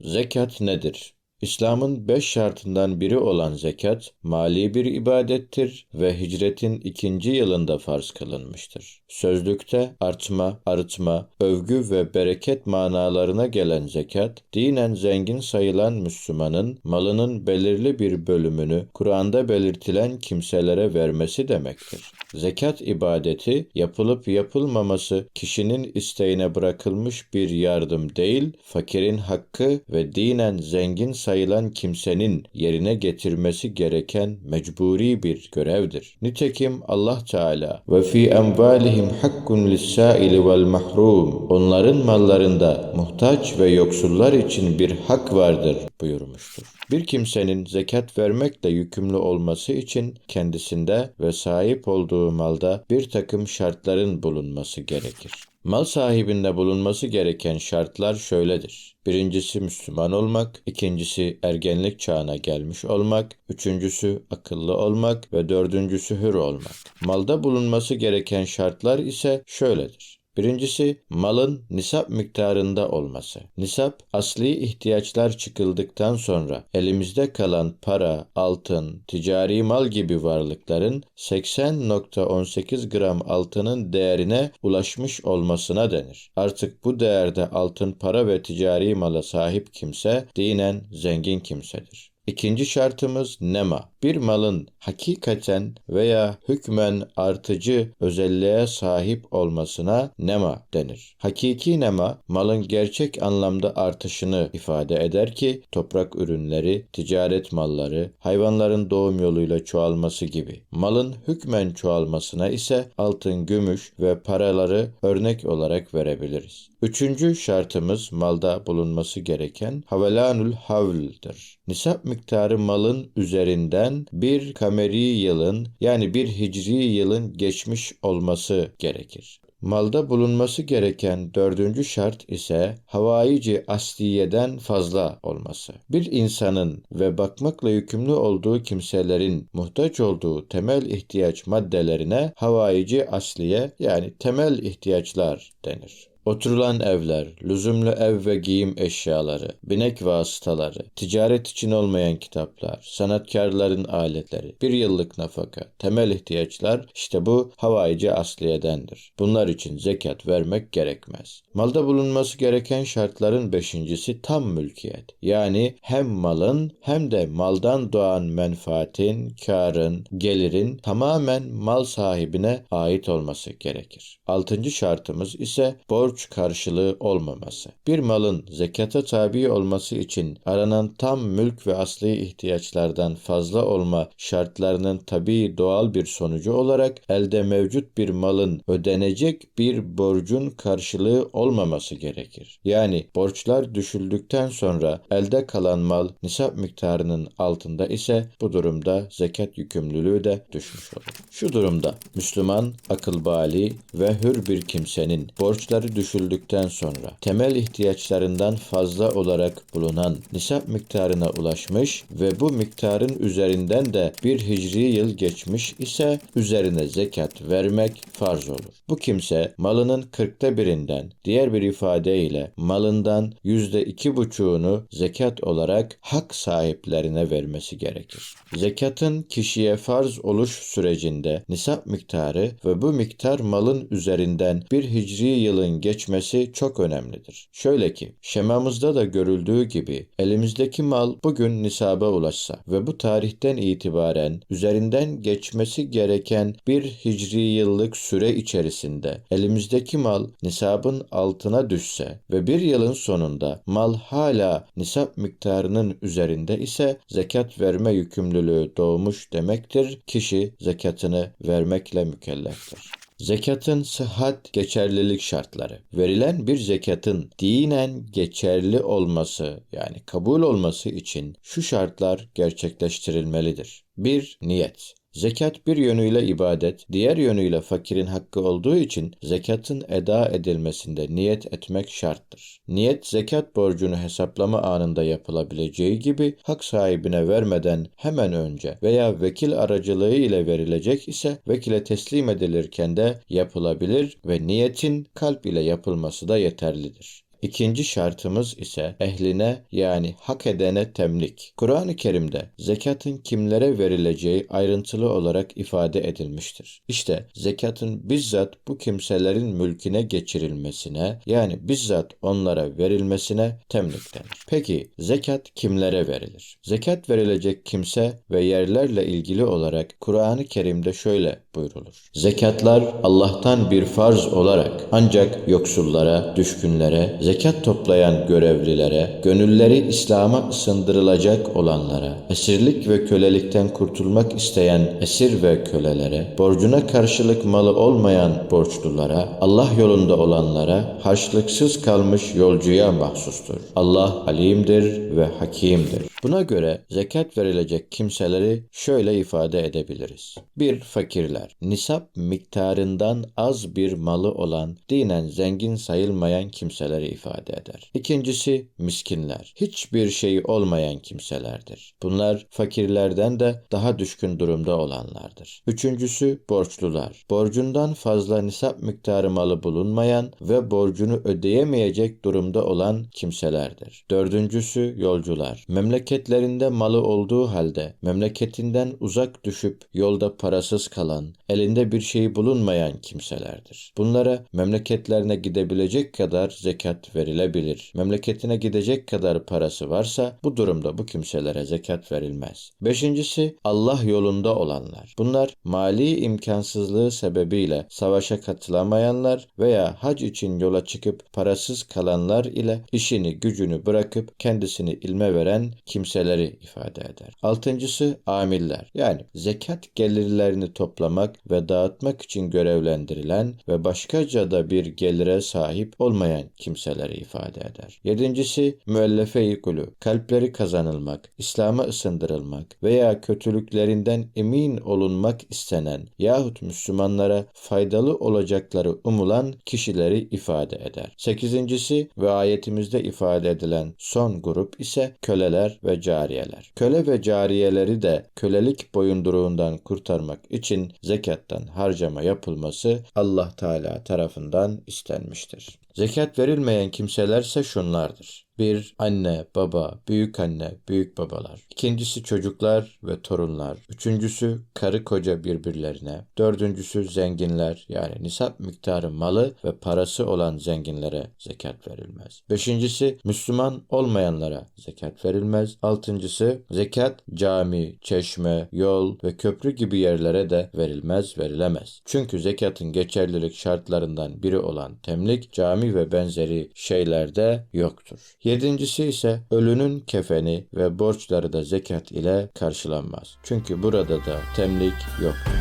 Zekat nedir? İslam'ın beş şartından biri olan zekat, mali bir ibadettir ve hicretin ikinci yılında farz kılınmıştır. Sözlükte artma, arıtma, övgü ve bereket manalarına gelen zekat, dinen zengin sayılan Müslümanın malının belirli bir bölümünü Kur'an'da belirtilen kimselere vermesi demektir. Zekat ibadeti yapılıp yapılmaması kişinin isteğine bırakılmış bir yardım değil, fakirin hakkı ve dinen zengin sayılan kimsenin yerine getirmesi gereken mecburi bir görevdir. Nitekim Allah Teala ve fi envalihim hakkun lis-saili vel mahrum onların mallarında muhtaç ve yoksullar için bir hak vardır buyurmuştur. Bir kimsenin zekat vermekle yükümlü olması için kendisinde ve sahip olduğu malda bir takım şartların bulunması gerekir. Mal sahibinde bulunması gereken şartlar şöyledir. Birincisi Müslüman olmak, ikincisi ergenlik çağına gelmiş olmak, üçüncüsü akıllı olmak ve dördüncüsü hür olmak. Malda bulunması gereken şartlar ise şöyledir. Birincisi malın nisap miktarında olması. Nisap asli ihtiyaçlar çıkıldıktan sonra elimizde kalan para, altın, ticari mal gibi varlıkların 80.18 gram altının değerine ulaşmış olmasına denir. Artık bu değerde altın para ve ticari mala sahip kimse dinen zengin kimsedir. İkinci şartımız nema. Bir malın hakikaten veya hükmen artıcı özelliğe sahip olmasına nema denir. Hakiki nema malın gerçek anlamda artışını ifade eder ki toprak ürünleri, ticaret malları, hayvanların doğum yoluyla çoğalması gibi. Malın hükmen çoğalmasına ise altın, gümüş ve paraları örnek olarak verebiliriz. Üçüncü şartımız malda bulunması gereken havelanul havl'dır. Nisap miktarı malın üzerinden bir kameri yılın yani bir hicri yılın geçmiş olması gerekir. Malda bulunması gereken dördüncü şart ise havaici asliyeden fazla olması. Bir insanın ve bakmakla yükümlü olduğu kimselerin muhtaç olduğu temel ihtiyaç maddelerine havaici asliye yani temel ihtiyaçlar denir. Oturulan evler, lüzumlu ev ve giyim eşyaları, binek vasıtaları, ticaret için olmayan kitaplar, sanatkarların aletleri, bir yıllık nafaka, temel ihtiyaçlar işte bu havaici asliyedendir. Bunlar için zekat vermek gerekmez. Malda bulunması gereken şartların beşincisi tam mülkiyet. Yani hem malın hem de maldan doğan menfaatin, karın, gelirin tamamen mal sahibine ait olması gerekir. Altıncı şartımız ise borç karşılığı olmaması. Bir malın zekata tabi olması için aranan tam mülk ve asli ihtiyaçlardan fazla olma şartlarının tabi doğal bir sonucu olarak elde mevcut bir malın ödenecek bir borcun karşılığı olmaması gerekir. Yani borçlar düşüldükten sonra elde kalan mal nisap miktarının altında ise bu durumda zekat yükümlülüğü de düşmüş olur. Şu durumda Müslüman, akıl bali ve hür bir kimsenin borçları düşüldükten sonra temel ihtiyaçlarından fazla olarak bulunan nisap miktarına ulaşmış ve bu miktarın üzerinden de bir hicri yıl geçmiş ise üzerine zekat vermek farz olur. Bu kimse malının kırkta birinden diğer bir ifadeyle malından yüzde iki buçuğunu zekat olarak hak sahiplerine vermesi gerekir. Zekatın kişiye farz oluş sürecinde nisap miktarı ve bu miktar malın üzerinden bir hicri yılın geçmesi çok önemlidir. Şöyle ki, şemamızda da görüldüğü gibi elimizdeki mal bugün nisaba ulaşsa ve bu tarihten itibaren üzerinden geçmesi gereken bir hicri yıllık süre içerisinde elimizdeki mal nisabın altına düşse ve bir yılın sonunda mal hala nisap miktarının üzerinde ise zekat verme yükümlülüğü doğmuş demektir. Kişi zekatını vermekle mükelleftir. Zekatın sıhhat geçerlilik şartları. Verilen bir zekatın dinen geçerli olması yani kabul olması için şu şartlar gerçekleştirilmelidir. 1. Niyet. Zekat bir yönüyle ibadet, diğer yönüyle fakirin hakkı olduğu için zekatın eda edilmesinde niyet etmek şarttır. Niyet zekat borcunu hesaplama anında yapılabileceği gibi hak sahibine vermeden hemen önce veya vekil aracılığı ile verilecek ise vekile teslim edilirken de yapılabilir ve niyetin kalp ile yapılması da yeterlidir. İkinci şartımız ise ehline yani hak edene temlik. Kur'an-ı Kerim'de zekatın kimlere verileceği ayrıntılı olarak ifade edilmiştir. İşte zekatın bizzat bu kimselerin mülküne geçirilmesine yani bizzat onlara verilmesine temlik denir. Peki zekat kimlere verilir? Zekat verilecek kimse ve yerlerle ilgili olarak Kur'an-ı Kerim'de şöyle buyrulur. Zekatlar Allah'tan bir farz olarak ancak yoksullara, düşkünlere, zekat toplayan görevlilere, gönülleri İslam'a ısındırılacak olanlara, esirlik ve kölelikten kurtulmak isteyen esir ve kölelere, borcuna karşılık malı olmayan borçlulara, Allah yolunda olanlara, harçlıksız kalmış yolcuya mahsustur. Allah alimdir ve hakimdir. Buna göre zekat verilecek kimseleri şöyle ifade edebiliriz. 1. Fakirler. Nisap miktarından az bir malı olan, dinen zengin sayılmayan kimseleri ifade eder. İkincisi miskinler. Hiçbir şeyi olmayan kimselerdir. Bunlar fakirlerden de daha düşkün durumda olanlardır. Üçüncüsü borçlular. Borcundan fazla nisap miktarı malı bulunmayan ve borcunu ödeyemeyecek durumda olan kimselerdir. Dördüncüsü yolcular. Memleketlerinde malı olduğu halde memleketinden uzak düşüp yolda parasız kalan, elinde bir şey bulunmayan kimselerdir. Bunlara memleketlerine gidebilecek kadar zekat verilebilir. Memleketine gidecek kadar parası varsa bu durumda bu kimselere zekat verilmez. Beşincisi Allah yolunda olanlar. Bunlar mali imkansızlığı sebebiyle savaşa katılamayanlar veya hac için yola çıkıp parasız kalanlar ile işini gücünü bırakıp kendisini ilme veren kimseleri ifade eder. Altıncısı amiller. Yani zekat gelirlerini toplamak ve dağıtmak için görevlendirilen ve başkaca da bir gelire sahip olmayan kimseleri ifade eder. Yedincisi müellefe-i kulü. Kalpleri kazanılmak, İslam'a ısındırılmak veya kötülüklerinden emin olunmak istenen yahut Müslümanlara faydalı olacakları umulan kişileri ifade eder. Sekizincisi ve ayetimizde ifade edilen son grup ise köleler ve cariyeler. Köle ve cariyeleri de kölelik boyunduruğundan kurtarmak için zekattan harcama yapılması Allah Teala tarafından istenmiştir. Zekat verilmeyen kimselerse şunlardır. 1. Anne, baba, büyük anne, büyük babalar. İkincisi çocuklar ve torunlar. Üçüncüsü karı koca birbirlerine. Dördüncüsü zenginler yani nisap miktarı malı ve parası olan zenginlere zekat verilmez. Beşincisi Müslüman olmayanlara zekat verilmez. Altıncısı zekat cami, çeşme, yol ve köprü gibi yerlere de verilmez, verilemez. Çünkü zekatın geçerlilik şartlarından biri olan temlik, cami ve benzeri şeylerde yoktur. Yedincisi ise ölünün kefeni ve borçları da zekat ile karşılanmaz. Çünkü burada da temlik yoktur.